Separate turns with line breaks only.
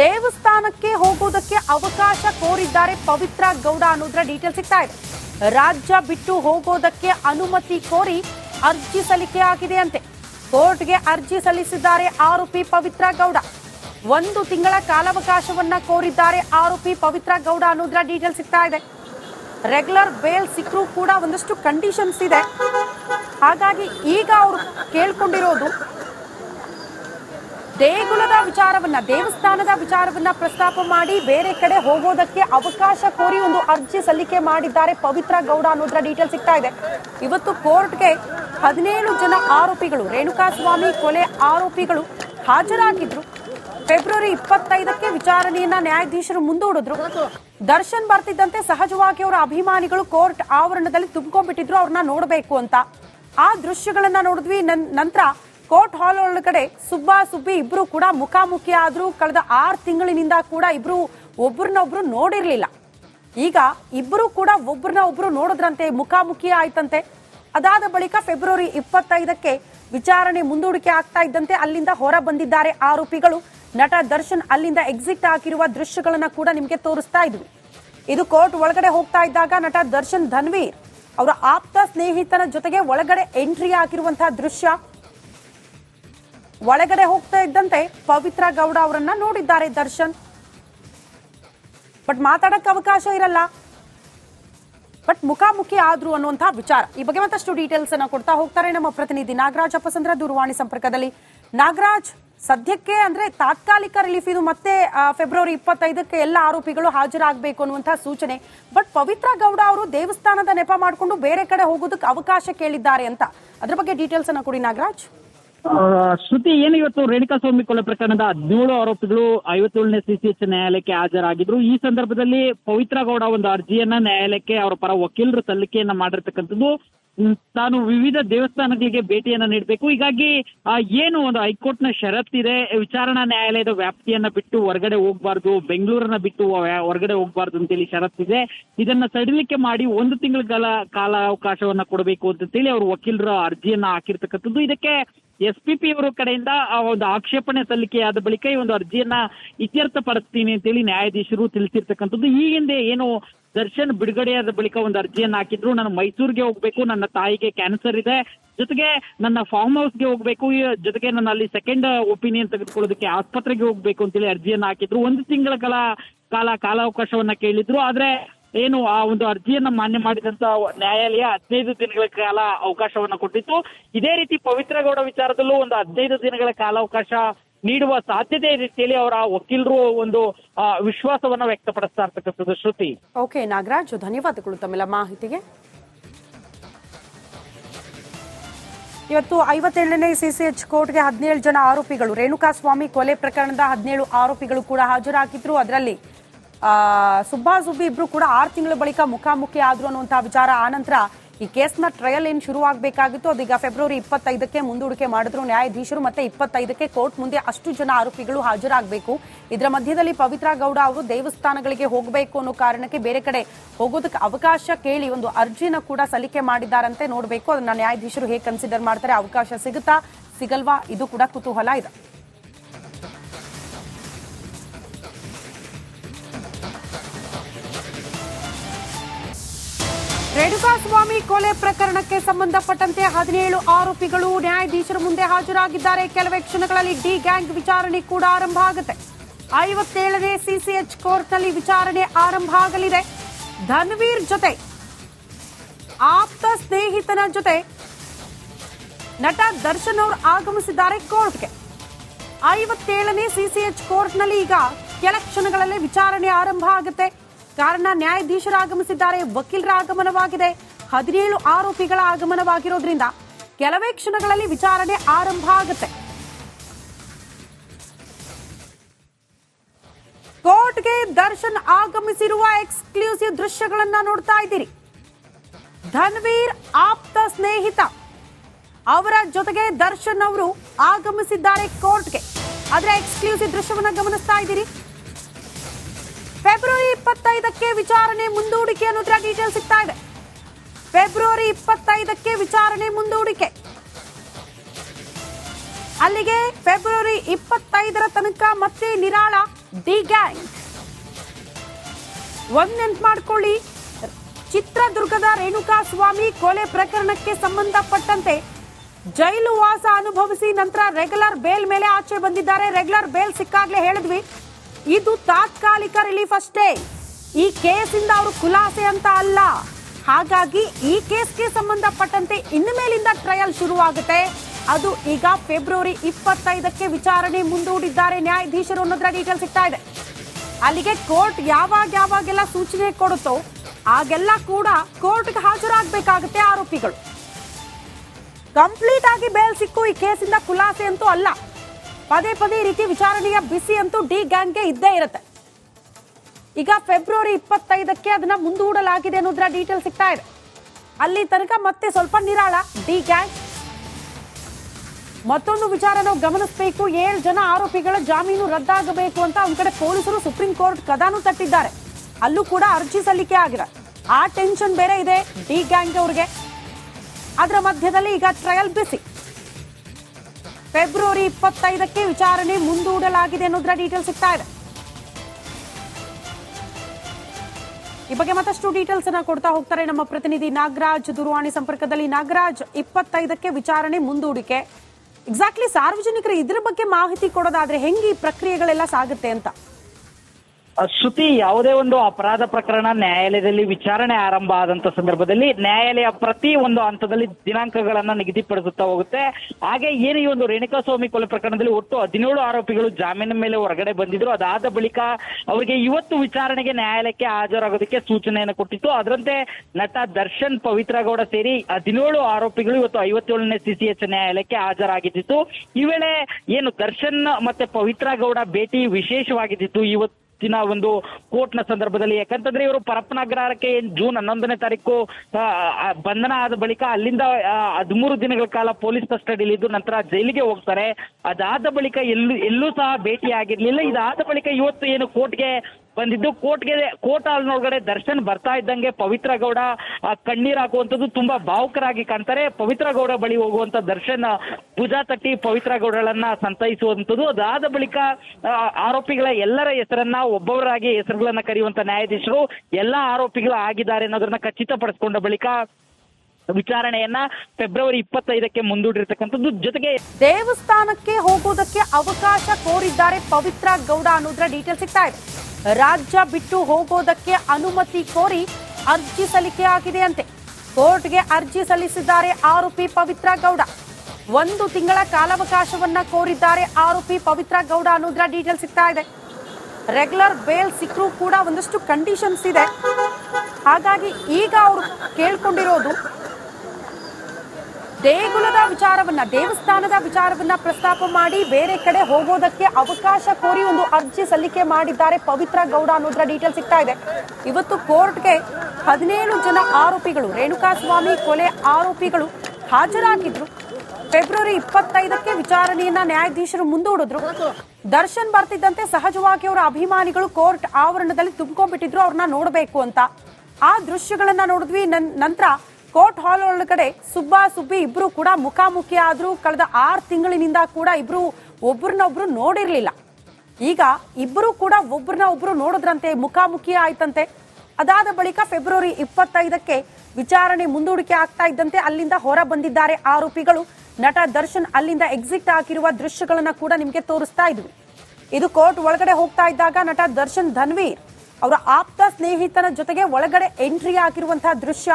ದೇವಸ್ಥಾನಕ್ಕೆ ಹೋಗೋದಕ್ಕೆ ಅವಕಾಶ ಕೋರಿದ್ದಾರೆ ಪವಿತ್ರ ಗೌಡ ಅನ್ನೋದ್ರ ಡೀಟೇಲ್ ಸಿಗ್ತಾ ಇದೆ. ರಾಜ್ಯ ಬಿಟ್ಟು ಹೋಗೋದಕ್ಕೆ ಅನುಮತಿ ಕೋರಿ ಅರ್ಜಿ ಸಲ್ಲಿಕೆ ಆಗಿದೆ ಅಂತೆ. ಕೋರ್ಟ್ಗೆ ಅರ್ಜಿ ಸಲ್ಲಿಸಿದ್ದಾರೆ ಆರೋಪಿ ಪವಿತ್ರ ಗೌಡ. ಒಂದು ತಿಂಗಳ ಕಾಲಾವಕಾಶವನ್ನ ಕೋರಿದ್ದಾರೆ ಆರೋಪಿ ಪವಿತ್ರ ಗೌಡ ಅನ್ನೋದ್ರ ಡೀಟೇಲ್ ಸಿಗ್ತಾ ಇದೆ. ರೆಗ್ಯುಲರ್ ಬೇಲ್ ಸಿಕ್ಕರೂ ಕೂಡ ಒಂದಷ್ಟು ಕಂಡೀಷನ್ಸ್ ಇದೆ. ಹಾಗಾಗಿ ಈಗ ಅವರು ಕೇಳ್ಕೊಂಡಿರೋದು ದೇಗುಲದ ವಿಚಾರವನ್ನ, ದೇವಸ್ಥಾನದ ವಿಚಾರವನ್ನ ಪ್ರಸ್ತಾಪ ಮಾಡಿ ಬೇರೆ ಕಡೆ ಹೋಗೋದಕ್ಕೆ ಅವಕಾಶ ಕೋರಿ ಒಂದು ಅರ್ಜಿ ಸಲ್ಲಿಕೆ ಮಾಡಿದ್ದಾರೆ ಪವಿತ್ರ ಗೌಡ ಅನ್ನೋದ್ರ ಡೀಟೇಲ್ ಸಿಗ್ತಾ ಇದೆ. ಇವತ್ತು ಕೋರ್ಟ್ಗೆ ಹದಿನೇಳು ಜನ ಆರೋಪಿಗಳು, ರೇಣುಕಾಸ್ವಾಮಿ ಕೊಲೆ ಆರೋಪಿಗಳು ಹಾಜರಾಗಿದ್ರು. ಫೆಬ್ರವರಿ ಇಪ್ಪತ್ತೈದಕ್ಕೆ ವಿಚಾರಣೆಯನ್ನ ನ್ಯಾಯಾಧೀಶರು ಮುಂದೂಡಿದ್ರು. ದರ್ಶನ್ ಬರ್ತಿದ್ದಂತೆ ಸಹಜವಾಗಿ ಅವರ ಅಭಿಮಾನಿಗಳು ಕೋರ್ಟ್ ಆವರಣದಲ್ಲಿ ತುಂಬಿಕೊಂಡ್ಬಿಟ್ಟಿದ್ರು, ಅವ್ರನ್ನ ನೋಡಬೇಕು ಅಂತ. ಆ ದೃಶ್ಯಗಳನ್ನ ನೋಡಿದ್ವಿ. ನಂತರ ಕೋರ್ಟ್ ಹಾಲ್ ಒಳಗಡೆ ಸುಬ್ಬಾ, ಸುಬ್ಬಿ ಇಬ್ರು ಕೂಡ ಮುಖಾಮುಖಿ ಆದ್ರು ಕಳೆದ ಆರು ತಿಂಗಳಿನಿಂದ ಕೂಡ ಇಬ್ರು ಒಬ್ರನ್ನೊಬ್ರು ನೋಡಿರ್ಲಿಲ್ಲ. ಈಗ ಇಬ್ರು ಕೂಡ ಒಬ್ರನ್ನ ಒಬ್ರು ನೋಡಿದ್ರಂತೆ, ಮುಖಾಮುಖಿ ಆಯ್ತಂತೆ. ಅದಾದ ಬಳಿಕ ಫೆಬ್ರವರಿ ಇಪ್ಪತ್ತೈದಕ್ಕೆ ವಿಚಾರಣೆ ಮುಂದೂಡಿಕೆ ಆಗ್ತಾ ಇದ್ದಂತೆ ಅಲ್ಲಿಂದ ಹೊರ ಬಂದಿದ್ದಾರೆ ಆರೋಪಿಗಳು. ನಟ ದರ್ಶನ್ ಅಲ್ಲಿಂದ ಎಕ್ಸಿಟ್ ಆಗಿರುವ ದೃಶ್ಯಗಳನ್ನ ಕೂಡ ನಿಮಗೆ ತೋರಿಸ್ತಾ ಇದ್ವಿ. ಇದು ಕೋರ್ಟ್ ಒಳಗಡೆ ಹೋಗ್ತಾ ಇದ್ದಾಗ ನಟ ದರ್ಶನ್ ಧನ್ವೀರ್ ಅವರ ಆಪ್ತ ಸ್ನೇಹಿತನ ಜೊತೆಗೆ ಒಳಗಡೆ ಎಂಟ್ರಿ ಆಗಿರುವಂತಹ ದೃಶ್ಯ. ಒಳಗಡೆ ಹೋಗ್ತಾ ಇದ್ದಂತೆ ಪವಿತ್ರ ಗೌಡ ಅವರನ್ನ ನೋಡಿದ್ದಾರೆ ದರ್ಶನ್. ಬಟ್ ಮಾತಾಡಕ್ ಅವಕಾಶ ಇರಲ್ಲ. ಬಟ್ ಮುಖಾಮುಖಿ ಆದ್ರು ಅನ್ನುವಂತಹ ವಿಚಾರ. ಈ ಬಗ್ಗೆ ಮತ್ತಷ್ಟು ಡೀಟೇಲ್ಸ್ ಅನ್ನ ಕೊಡ್ತಾ ಹೋಗ್ತಾರೆ ನಮ್ಮ ಪ್ರತಿನಿಧಿ ನಾಗರಾಜ್ ಅಪ್ಪಸಂದ್ರ ದೂರವಾಣಿ ಸಂಪರ್ಕದಲ್ಲಿ. ನಾಗರಾಜ್, ಸದ್ಯಕ್ಕೆ ಅಂದ್ರೆ ತಾತ್ಕಾಲಿಕ ರಿಲೀಫ್ ಇದು ಮತ್ತೆ ಫೆಬ್ರವರಿ ಇಪ್ಪತ್ತೈದಕ್ಕೆ ಎಲ್ಲ ಆರೋಪಿಗಳು ಹಾಜರಾಗಬೇಕು ಅನ್ನುವಂತಹ ಸೂಚನೆ. ಬಟ್ ಪವಿತ್ರ ಗೌಡ ಅವರು ದೇವಸ್ಥಾನದ ನೆಪ ಮಾಡಿಕೊಂಡು ಬೇರೆ ಕಡೆ ಹೋಗೋದಕ್ಕೆ ಅವಕಾಶ ಕೇಳಿದ್ದಾರೆ ಅಂತ. ಅದ್ರ ಬಗ್ಗೆ ಡೀಟೇಲ್ಸ್ ಅನ್ನ ಕೊಡಿ ನಾಗರಾಜ್.
ಶ್ರುತಿ, ಏನು ಇವತ್ತು ರೇಣುಕಾ ಸ್ವಾಮಿ ಕೊಲೆ ಪ್ರಕರಣದ ಹದಿನೇಳು ಆರೋಪಿಗಳು ಐವತ್ತೇಳನೇ ಸಿಸಿಎಚ್ ನ್ಯಾಯಾಲಯಕ್ಕೆ ಹಾಜರಾಗಿದ್ರು. ಈ ಸಂದರ್ಭದಲ್ಲಿ ಪವಿತ್ರ ಗೌಡ ಒಂದು ಅರ್ಜಿಯನ್ನ ನ್ಯಾಯಾಲಯಕ್ಕೆ ಅವರ ಪರ ವಕೀಲರು ಸಲ್ಲಿಕೆಯನ್ನ ಮಾಡಿರ್ತಕ್ಕಂಥದ್ದು. ತಾನು ವಿವಿಧ ದೇವಸ್ಥಾನಗಳಿಗೆ ಭೇಟಿಯನ್ನ ನೀಡಬೇಕು. ಹೀಗಾಗಿ ಏನು ಒಂದು ಹೈಕೋರ್ಟ್ನ ಷರತ್ತಿದೆ ವಿಚಾರಣಾ ನ್ಯಾಯಾಲಯದ ವ್ಯಾಪ್ತಿಯನ್ನ ಬಿಟ್ಟು ಹೊರಗಡೆ ಹೋಗ್ಬಾರ್ದು, ಬೆಂಗಳೂರನ್ನ ಬಿಟ್ಟು ಹೊರಗಡೆ ಹೋಗ್ಬಾರ್ದು ಅಂತೇಳಿ ಷರತ್ತಿದೆ. ಇದನ್ನ ಸಡಿಲಿಕೆ ಮಾಡಿ ಒಂದು ತಿಂಗಳ ಕಾಲ ಕಾಲಾವಕಾಶವನ್ನ ಕೊಡಬೇಕು ಅಂತ ಹೇಳಿ ಅವರು ವಕೀಲರ ಅರ್ಜಿಯನ್ನ ಹಾಕಿರ್ತಕ್ಕಂಥದ್ದು. ಇದಕ್ಕೆ ಎಸ್ ಪಿ ಪಿ ಅವರ ಕಡೆಯಿಂದ ಆ ಒಂದು ಆಕ್ಷೇಪಣೆ ಸಲ್ಲಿಕೆಯಾದ ಬಳಿಕ ಈ ಒಂದು ಅರ್ಜಿಯನ್ನ ಇತ್ಯರ್ಥ ಪಡಿಸ್ತೀನಿ ಅಂತೇಳಿ ನ್ಯಾಯಾಧೀಶರು ತಿಳಿಸಿರ್ತಕ್ಕಂಥದ್ದು. ಈ ಹಿಂದೆ ಏನು ದರ್ಶನ್ ಬಿಡುಗಡೆಯಾದ ಬಳಿಕ ಒಂದು ಅರ್ಜಿಯನ್ನ ಹಾಕಿದ್ರು. ನಾನು ಮೈಸೂರಿಗೆ ಹೋಗ್ಬೇಕು. ನನ್ನ ತಾಯಿಗೆ ಕ್ಯಾನ್ಸರ್ ಇದೆ. ಜೊತೆಗೆ ನನ್ನ ಫಾರ್ಮ್ ಹೌಸ್ಗೆ ಹೋಗ್ಬೇಕು. ಜೊತೆಗೆ ನನ್ನ ಅಲ್ಲಿ ಸೆಕೆಂಡ್ ಒಪಿನಿಯನ್ ತೆಗೆದುಕೊಳ್ಳೋದಕ್ಕೆ ಆಸ್ಪತ್ರೆಗೆ ಹೋಗ್ಬೇಕು ಅಂತೇಳಿ ಅರ್ಜಿಯನ್ನ ಹಾಕಿದ್ರು. ಒಂದು ತಿಂಗಳ ಕಾಲ ಕಾಲಾವಕಾಶವನ್ನ ಕೇಳಿದ್ರು. ಆದ್ರೆ ಏನು ಆ ಒಂದು ಅರ್ಜಿಯನ್ನ ಮಾನ್ಯ ಮಾಡಿದಂತ ನ್ಯಾಯಾಲಯ ಹದಿನೈದು ದಿನಗಳ ಕಾಲ ಅವಕಾಶವನ್ನ ಕೊಟ್ಟಿತ್ತು. ಇದೇ ರೀತಿ ಪವಿತ್ರ ಗೌಡ ವಿಚಾರದಲ್ಲೂ ಒಂದು ಹದಿನೈದು ದಿನಗಳ ಕಾಲಾವಕಾಶ ನೀಡುವ ಸಾಧ್ಯತೆ ರೀತಿಯಲ್ಲಿ ಅವರ ವಕೀಲರು ಒಂದು ವಿಶ್ವಾಸವನ್ನ ವ್ಯಕ್ತಪಡಿಸ್ತಾ ಇರ್ತಕ್ಕಂಥದ್ದು. ಶ್ರುತಿ.
ಓಕೆ, ನಾಗರಾಜ್, ಧನ್ಯವಾದಗಳು ತಮ್ಮೆಲ್ಲ ಮಾಹಿತಿಗೆ. ಇವತ್ತು ಐವತ್ತೇಳನೇ ಸಿಸಿಎಚ್ ಕೋರ್ಟ್ಗೆ ಹದಿನೇಳು ಜನ ಆರೋಪಿಗಳು. ರೇಣುಕಾಸ್ವಾಮಿ ಕೊಲೆ ಪ್ರಕರಣದ ಹದಿನೇಳು ಆರೋಪಿಗಳು ಕೂಡ ಹಾಜರಾಗಿದ್ರು. ಅದರಲ್ಲಿ ಸುಬ್ಬಾ ಸುಬ್ಬಿ ಇಬ್ರು ಕೂಡ ಆರು ತಿಂಗಳ ಬಳಿಕ ಮುಖಾಮುಖಿ ಆದ್ರು ಅನ್ನುವಂತಹ ವಿಚಾರ. ಆನಂತರ ಈ ಕೇಸ್ನ ಟ್ರಯಲ್ ಏನು ಶುರು ಆಗಬೇಕಾಗಿತ್ತು ಅದೀಗ ಫೆಬ್ರವರಿ ಇಪ್ಪತ್ತೈದಕ್ಕೆ ಮುಂದೂಡಿಕೆ ಮಾಡಿದ್ರು ನ್ಯಾಯಾಧೀಶರು ಮತ್ತೆ ಇಪ್ಪತ್ತೈದಕ್ಕೆ ಕೋರ್ಟ್ ಮುಂದೆ ಅಷ್ಟು ಜನ ಆರೋಪಿಗಳು ಹಾಜರಾಗಬೇಕು. ಇದರ ಮಧ್ಯದಲ್ಲಿ ಪವಿತ್ರ ಗೌಡ ಅವರು ದೇವಸ್ಥಾನಗಳಿಗೆ ಹೋಗಬೇಕು ಅನ್ನೋ ಕಾರಣಕ್ಕೆ ಬೇರೆ ಕಡೆ ಹೋಗೋದಕ್ಕೆ ಅವಕಾಶ ಕೇಳಿ ಒಂದು ಅರ್ಜಿನ ಕೂಡ ಸಲ್ಲಿಕೆ ಮಾಡಿದ್ದಾರಂತೆ ನೋಡಬೇಕು. ಅದನ್ನ ನ್ಯಾಯಾಧೀಶರು ಹೇಗೆ ಕನ್ಸಿಡರ್ ಮಾಡ್ತಾರೆ? ಅವಕಾಶ ಸಿಗುತ್ತಾ? ಸಿಗಲ್ವಾ? ಇದು ಕೂಡ ಕುತೂಹಲ ಇದೆ. ರೇಣುಕಾಸ್ವಾಮಿ ಕೊಲೆ ಪ್ರಕರಣಕ್ಕೆ ಸಂಬಂಧಪಟ್ಟಂತೆ ಹದಿನೇಳು ಆರೋಪಿಗಳು ನ್ಯಾಯಾಧೀಶರ ಮುಂದೆ ಹಾಜರಾಗಿದ್ದಾರೆ. ಕೆಲವೇ ಕ್ಷಣಗಳಲ್ಲಿ ಡಿ ಗ್ಯಾಂಗ್ ವಿಚಾರಣೆ ಕೂಡ ಆರಂಭ ಆಗುತ್ತೆ. ಐವತ್ತೇಳನೇ ಸಿಸಿಎಚ್ ಕೋರ್ಟ್ನಲ್ಲಿ ವಿಚಾರಣೆ ಆರಂಭ ಆಗಲಿದೆ. ಧನ್ವೀರ್ ಜೊತೆ, ಆಪ್ತ ಸ್ನೇಹಿತನ ಜೊತೆ ನಟ ದರ್ಶನ್ ಅವರು ಆಗಮಿಸಿದ್ದಾರೆ ಕೋರ್ಟ್ಗೆ. ಐವತ್ತೇಳನೇ ಸಿಸಿಎಚ್ ಕೋರ್ಟ್ನಲ್ಲಿ ಈಗ ಕೆಲ ಕ್ಷಣಗಳಲ್ಲಿ ವಿಚಾರಣೆ ಆರಂಭ ಆಗುತ್ತೆ. ಕಾರಣ ನ್ಯಾಯಾಧೀಶರು ಆಗಮಿಸಿದ್ದಾರೆ. ವಕೀಲರ ಆಗಮನವಾಗಿದೆ. ಹದಿನೇಳು ಆರೋಪಿಗಳ ಆಗಮನವಾಗಿರೋದ್ರಿಂದ ಕೆಲವೇ ಕ್ಷಣಗಳಲ್ಲಿ ವಿಚಾರಣೆ ಆರಂಭ ಆಗುತ್ತೆ. ಕೋರ್ಟ್ಗೆ ದರ್ಶನ್ ಆಗಮಿಸಿರುವ ಎಕ್ಸ್ಕ್ಲೂಸಿವ್ ದೃಶ್ಯಗಳನ್ನ ನೋಡ್ತಾ ಇದ್ದೀರಿ. ಧನ್ವೀರ್ ಆಪ್ತ ಸ್ನೇಹಿತ ಅವರ ಜೊತೆಗೆ ದರ್ಶನ್ ಅವರು ಆಗಮಿಸಿದ್ದಾರೆ ಕೋರ್ಟ್ಗೆ. ಅದರ ಎಕ್ಸ್ಕ್ಲೂಸಿವ್ ದೃಶ್ಯವನ್ನ ಗಮನಿಸ್ತಾ ಇದ್ದೀರಿ. ಫೆಬ್ರವರಿ ಇಪ್ಪತ್ತೈದಕ್ಕೆ ವಿಚಾರಣೆ ಮುಂದೂಡಿಕೆ ಅನ್ನೋದ್ರ ಡೀಟೇಲ್ ಸಿಗ್ತಾ ಇದೆ. ಫೆಬ್ರವರಿ ಇಪ್ಪತ್ತೈದಕ್ಕೆ ವಿಚಾರಣೆ ಮುಂದೂಡಿಕೆ. ಅಲ್ಲಿಗೆ ಫೆಬ್ರವರಿ ಇಪ್ಪತ್ತೈದರ ತನಕ ಮತ್ತೆ ನಿರಾಳ ಡಿ ಗ್ಯಾಂಗ್. ಒಂದ್ ನೆನ್ಪು ಮಾಡ್ಕೊಳ್ಳಿ. ಚಿತ್ರದುರ್ಗದ ರೇಣುಕಾ ಸ್ವಾಮಿ ಕೊಲೆ ಪ್ರಕರಣಕ್ಕೆ ಸಂಬಂಧಪಟ್ಟಂತೆ ಜೈಲು ವಾಸ ಅನುಭವಿಸಿ ನಂತರ ರೆಗ್ಯುಲರ್ ಬೇಲ್ ಮೇಲೆ ಆಚೆ ಬಂದಿದ್ದಾರೆ. ರೆಗ್ಯುಲರ್ ಬೇಲ್ ಸಿಕ್ಕಾಗ್ಲೇ ಹೇಳಿದ್ವಿ. ಇದು ತಾತ್ಕಾಲಿಕ ರಿಲೀಫ್ ಅಷ್ಟೇ. ಈ ಕೇಸಿಂದ ಅವರು ಖುಲಾಸೆ ಅಂತ ಅಲ್ಲ. ಹಾಗಾಗಿ ಈ ಕೇಸ್ಗೆ ಸಂಬಂಧಪಟ್ಟಂತೆ ಇನ್ನು ಮೇಲಿಂದ ಟ್ರಯಲ್ ಶುರುವಾಗುತ್ತೆ. ಅದು ಈಗ ಫೆಬ್ರವರಿ ಇಪ್ಪತ್ತೈದಕ್ಕೆ ವಿಚಾರಣೆ ಮುಂದೂಡಿದ್ದಾರೆ ನ್ಯಾಯಾಧೀಶರು ಅನ್ನೋದ್ರ ಡೀಟೇಲ್ ಸಿಗ್ತಾ ಇದೆ. ಅಲ್ಲಿಗೆ ಕೋರ್ಟ್ ಯಾವಾಗ ಯಾವಾಗೆಲ್ಲ ಸೂಚನೆ ಕೊಡುತ್ತೋ ಆಗೆಲ್ಲ ಕೂಡ ಕೋರ್ಟ್ಗೆ ಹಾಜರಾಗಬೇಕಾಗುತ್ತೆ ಆರೋಪಿಗಳು. ಕಂಪ್ಲೀಟ್ ಆಗಿ ಬೇಲ್ ಸಿಕ್ಕು ಈ ಕೇಸಿಂದ ಖುಲಾಸೆ ಅಂತೂ ಅಲ್ಲ. ಪದೇ ಪದೇ ರೀತಿ ವಿಚಾರಣೆಯ ಬಿಸಿ ಅಂತೂ ಡಿ ಗ್ಯಾಂಗ್ಗೆ ಇದ್ದೇ ಇರುತ್ತೆ. ಈಗ ಫೆಬ್ರವರಿ ಇಪ್ಪತ್ತೈದಕ್ಕೆ ಅದನ್ನ ಮುಂದೂಡಲಾಗಿದೆ ಅನ್ನೋದ್ರ ಡೀಟೇಲ್ ಸಿಗ್ತಾ ಇದೆ. ಅಲ್ಲಿ ತನಕ ಮತ್ತೆ ಸ್ವಲ್ಪ ನಿರಾಳ ಡಿ ಗ್ಯಾಂಗ್. ಮತ್ತೊಂದು ವಿಚಾರ ನಾವು ಗಮನಿಸಬೇಕು. ಏಳು ಜನ ಆರೋಪಿಗಳ ಜಾಮೀನು ರದ್ದಾಗಬೇಕು ಅಂತ ಒಂದ್ ಕಡೆ ಪೊಲೀಸರು ಸುಪ್ರೀಂ ಕೋರ್ಟ್ ಕದಾನು ತಟ್ಟಿದ್ದಾರೆ. ಅಲ್ಲೂ ಕೂಡ ಅರ್ಜಿ ಸಲ್ಲಿಕೆ ಆಗಿದೆ. ಆ ಟೆನ್ಷನ್ ಬೇರೆ ಇದೆ ಡಿ ಗ್ಯಾಂಗ್ ಅವ್ರಿಗೆ. ಅದರ ಮಧ್ಯದಲ್ಲಿ ಈಗ ಟ್ರಯಲ್ ಬಿಸಿ. ಫೆಬ್ರವರಿ ಇಪ್ಪತ್ತೈದಕ್ಕೆ ವಿಚಾರಣೆ ಮುಂದೂಡಲಾಗಿದೆ ಅನ್ನೋದ್ರ ಡೀಟೇಲ್ ಸಿಗ್ತಾ ಇದೆ. ಈ ಬಗ್ಗೆ ಮತ್ತಷ್ಟು ಡೀಟೇಲ್ಸ್ ಅನ್ನ ಕೊಡ್ತಾ ಹೋಗ್ತಾರೆ ನಮ್ಮ ಪ್ರತಿನಿಧಿ ನಾಗರಾಜ್ ದೂರವಾಣಿ ಸಂಪರ್ಕದಲ್ಲಿ. ನಾಗರಾಜ್, ಇಪ್ಪತ್ತೈದಕ್ಕೆ ವಿಚಾರಣೆ ಮುಂದೂಡಿಕೆ. ಎಕ್ಸಾಕ್ಟ್ಲಿ ಸಾರ್ವಜನಿಕರು ಇದ್ರ ಬಗ್ಗೆ ಮಾಹಿತಿ ಕೊಡೋದಾದ್ರೆ ಹೆಂಗೆ ಈ ಪ್ರಕ್ರಿಯೆಗಳೆಲ್ಲ ಸಾಗುತ್ತೆ ಅಂತ?
ಶ್ರುತಿ ಯಾವುದೇ ಒಂದು ಅಪರಾಧ ಪ್ರಕರಣ ನ್ಯಾಯಾಲಯದಲ್ಲಿ ವಿಚಾರಣೆ ಆರಂಭ ಆದಂತ ಸಂದರ್ಭದಲ್ಲಿ ನ್ಯಾಯಾಲಯ ಪ್ರತಿ ಒಂದು ಹಂತದಲ್ಲಿ ದಿನಾಂಕಗಳನ್ನ ನಿಗದಿಪಡಿಸುತ್ತಾ ಹೋಗುತ್ತೆ. ಹಾಗೆ ಏನು ಒಂದು ರೇಣುಕಾಸ್ವಾಮಿ ಕೊಲೆ ಪ್ರಕರಣದಲ್ಲಿ ಒಟ್ಟು ಹದಿನೇಳು ಆರೋಪಿಗಳು ಜಾಮೀನು ಮೇಲೆ ಹೊರಗಡೆ ಬಂದಿದ್ರು. ಅದಾದ ಬಳಿಕ ಅವರಿಗೆ ಇವತ್ತು ವಿಚಾರಣೆಗೆ ನ್ಯಾಯಾಲಯಕ್ಕೆ ಹಾಜರಾಗೋದಕ್ಕೆ ಸೂಚನೆಯನ್ನು ಕೊಟ್ಟಿತ್ತು. ಅದರಂತೆ ನಟ ದರ್ಶನ್ ಪವಿತ್ರ ಗೌಡ ಸೇರಿ ಹದಿನೇಳು ಆರೋಪಿಗಳು ಇವತ್ತು ಐವತ್ತೇಳನೇ ಸಿಸಿಎಚ್ ನ್ಯಾಯಾಲಯಕ್ಕೆ ಹಾಜರಾಗಿದ್ದಿತ್ತು. ಈ ವೇಳೆ ಏನು ದರ್ಶನ್ ಮತ್ತೆ ಪವಿತ್ರ ಗೌಡ ಭೇಟಿ ವಿಶೇಷವಾಗಿದ್ದಿತ್ತು. ಇವತ್ತು ಇವತ್ತಿನ ಒಂದು ಕೋರ್ಟ್ನ ಸಂದರ್ಭದಲ್ಲಿ. ಯಾಕಂತಂದ್ರೆ ಇವರು ಪರಪ್ಪನಗ್ರಹಕ್ಕೆ ಏನ್ ಜೂನ್ ಹನ್ನೊಂದನೇ ತಾರೀಕು ಬಂಧನ ಆದ ಬಳಿಕ ಅಲ್ಲಿಂದ ಹದಿಮೂರು ದಿನಗಳ ಕಾಲ ಪೊಲೀಸ್ ಕಸ್ಟಡಿಯಲ್ಲಿ ಇದ್ದು ನಂತರ ಜೈಲಿಗೆ ಹೋಗ್ತಾರೆ. ಅದಾದ ಬಳಿಕ ಎಲ್ಲೂ ಎಲ್ಲೂ ಸಹ ಭೇಟಿ ಆಗಿರ್ಲಿಲ್ಲ ಇದಾದ ಬಳಿಕ ಇವತ್ತು ಏನು ಕೋರ್ಟ್ಗೆ ಬಂದಿದ್ದು ಕೋರ್ಟ್ಗೆ ಕೋರ್ಟ್ ಹಾಲ್ನೊಳಗಡೆ ದರ್ಶನ್ ಬರ್ತಾ ಇದ್ದಂಗೆ ಪವಿತ್ರ ಗೌಡ ಕಣ್ಣೀರ್ ಹಾಕುವಂಥದ್ದು ತುಂಬಾ ಭಾವುಕರಾಗಿ ಕಾಣ್ತಾರೆ. ಪವಿತ್ರ ಗೌಡ ಬಳಿ ಹೋಗುವಂತ ದರ್ಶನ್ ಪೂಜಾ ತಟ್ಟಿ ಪವಿತ್ರ ಗೌಡಗಳನ್ನ ಸಂತೈಸುವಂಥದ್ದು. ಅದಾದ ಬಳಿಕ ಆರೋಪಿಗಳ ಎಲ್ಲರ ಹೆಸರನ್ನ ಒಬ್ಬೊಬ್ಬರಾಗಿ ಹೆಸರುಗಳನ್ನ ಕರೆಯುವಂತ ನ್ಯಾಯಾಧೀಶರು ಎಲ್ಲಾ ಆರೋಪಿಗಳು ಆಗಿದ್ದಾರೆ ಅನ್ನೋದನ್ನ ಖಚಿತಪಡಿಸಿಕೊಂಡ ಬಳಿಕ ವಿಚಾರಣೆಯನ್ನ ಫೆಬ್ರವರಿ ಇಪ್ಪತ್ತೈದಕ್ಕೆ ಮುಂದೂಡಿರ್ತಕ್ಕಂಥದ್ದು. ಜೊತೆಗೆ
ದೇವಸ್ಥಾನಕ್ಕೆ ಹೋಗೋದಕ್ಕೆ ಅವಕಾಶ ಕೋರಿದ್ದಾರೆ ಪವಿತ್ರ ಗೌಡ ಅನ್ನೋದ್ರ ಡೀಟೇಲ್ ಸಿಗ್ತಾ ಇದೆ. ರಾಜ್ಯ ಬಿಟ್ಟು ಹೋಗೋದಕ್ಕೆ ಅನುಮತಿ ಕೋರಿ ಅರ್ಜಿ ಸಲ್ಲಿಕೆ ಆಗಿದೆ ಅಂತೆ ಕೋರ್ಟ್ಗೆ ಅರ್ಜಿ ಸಲ್ಲಿಸಿದ್ದಾರೆ ಆರೋಪಿ ಪವಿತ್ರ ಗೌಡ. ಒಂದು ತಿಂಗಳ ಕಾಲಾವಕಾಶವನ್ನ ಕೋರಿದ್ದಾರೆ ಆರೋಪಿ ಪವಿತ್ರ ಗೌಡ ಅನ್ನೋದ್ರ ಡೀಟೇಲ್ ಸಿಗ್ತಾ ಇದೆ. ರೆಗ್ಯುಲರ್ ಬೇಲ್ ಸಿಕ್ಕರೂ ಕೂಡ ಒಂದಷ್ಟು ಕಂಡೀಷನ್ಸ್ ಇದೆ. ಹಾಗಾಗಿ ಈಗ ಅವರು ಕೇಳ್ಕೊಂಡಿರೋದು ದೇಗುಲದ ವಿಚಾರವನ್ನ, ದೇವಸ್ಥಾನದ ವಿಚಾರವನ್ನ ಪ್ರಸ್ತಾಪ ಮಾಡಿ ಬೇರೆ ಕಡೆ ಹೋಗೋದಕ್ಕೆ ಅವಕಾಶ ಕೋರಿ ಒಂದು ಅರ್ಜಿ ಸಲ್ಲಿಕೆ ಮಾಡಿದ್ದಾರೆ ಪವಿತ್ರ ಗೌಡ ಅನ್ನೋದ್ರ ಡೀಟೇಲ್ ಸಿಗ್ತಾ ಇದೆ. ಇವತ್ತು ಕೋರ್ಟ್ಗೆ ಹದಿನೇಳು ಜನ ಆರೋಪಿಗಳು, ರೇಣುಕಾಸ್ವಾಮಿ ಕೊಲೆ ಆರೋಪಿಗಳು ಹಾಜರಾಗಿದ್ರು. ಫೆಬ್ರವರಿ ಇಪ್ಪತ್ತೈದಕ್ಕೆ ವಿಚಾರಣೆಯನ್ನ ನ್ಯಾಯಾಧೀಶರು ಮುಂದೂಡಿದ್ರು. ದರ್ಶನ್ ಬರ್ತಿದ್ದಂತೆ ಸಹಜವಾಗಿ ಅವರ ಅಭಿಮಾನಿಗಳು ಕೋರ್ಟ್ ಆವರಣದಲ್ಲಿ ತುಂಬ್ಕೊಂಡ್ಬಿಟ್ಟಿದ್ರು, ಅವ್ರನ್ನ ನೋಡಬೇಕು ಅಂತ. ಆ ದೃಶ್ಯಗಳನ್ನ ನೋಡಿದ್ವಿ. ನಂತರ ಕೋರ್ಟ್ ಹಾಲ್ ಒಳಗಡೆ ಸುಬ್ಬಾ, ಸುಬ್ಬಿ ಇಬ್ರು ಕೂಡ ಮುಖಾಮುಖಿ ಆದ್ರೂ ಕಳೆದ ಆರು ತಿಂಗಳಿನಿಂದ ಕೂಡ ಇಬ್ರು ಒಬ್ರನ್ನೊಬ್ರು ನೋಡಿರ್ಲಿಲ್ಲ. ಈಗ ಇಬ್ರು ಕೂಡ ಒಬ್ರನ್ನ ಒಬ್ರು ನೋಡಿದ್ರಂತೆ, ಮುಖಾಮುಖಿ ಆಯ್ತಂತೆ. ಅದಾದ ಬಳಿಕ ಫೆಬ್ರವರಿ ಇಪ್ಪತ್ತೈದಕ್ಕೆ ವಿಚಾರಣೆ ಮುಂದೂಡಿಕೆ ಆಗ್ತಾ ಇದ್ದಂತೆ ಅಲ್ಲಿಂದ ಹೊರ ಬಂದಿದ್ದಾರೆ ಆರೋಪಿಗಳು. ನಟ ದರ್ಶನ್ ಅಲ್ಲಿಂದ ಎಕ್ಸಿಟ್ ಆಗಿರುವ ದೃಶ್ಯಗಳನ್ನ ಕೂಡ ನಿಮಗೆ ತೋರಿಸ್ತಾ ಇದ್ವಿ. ಇದು ಕೋರ್ಟ್ ಒಳಗಡೆ ಹೋಗ್ತಾ ಇದ್ದಾಗ ನಟ ದರ್ಶನ್ ಧನ್ವೀರ್ ಅವರ ಆಪ್ತ ಸ್ನೇಹಿತನ ಜೊತೆಗೆ ಒಳಗಡೆ ಎಂಟ್ರಿ ಆಗಿರುವಂತಹ ದೃಶ್ಯ.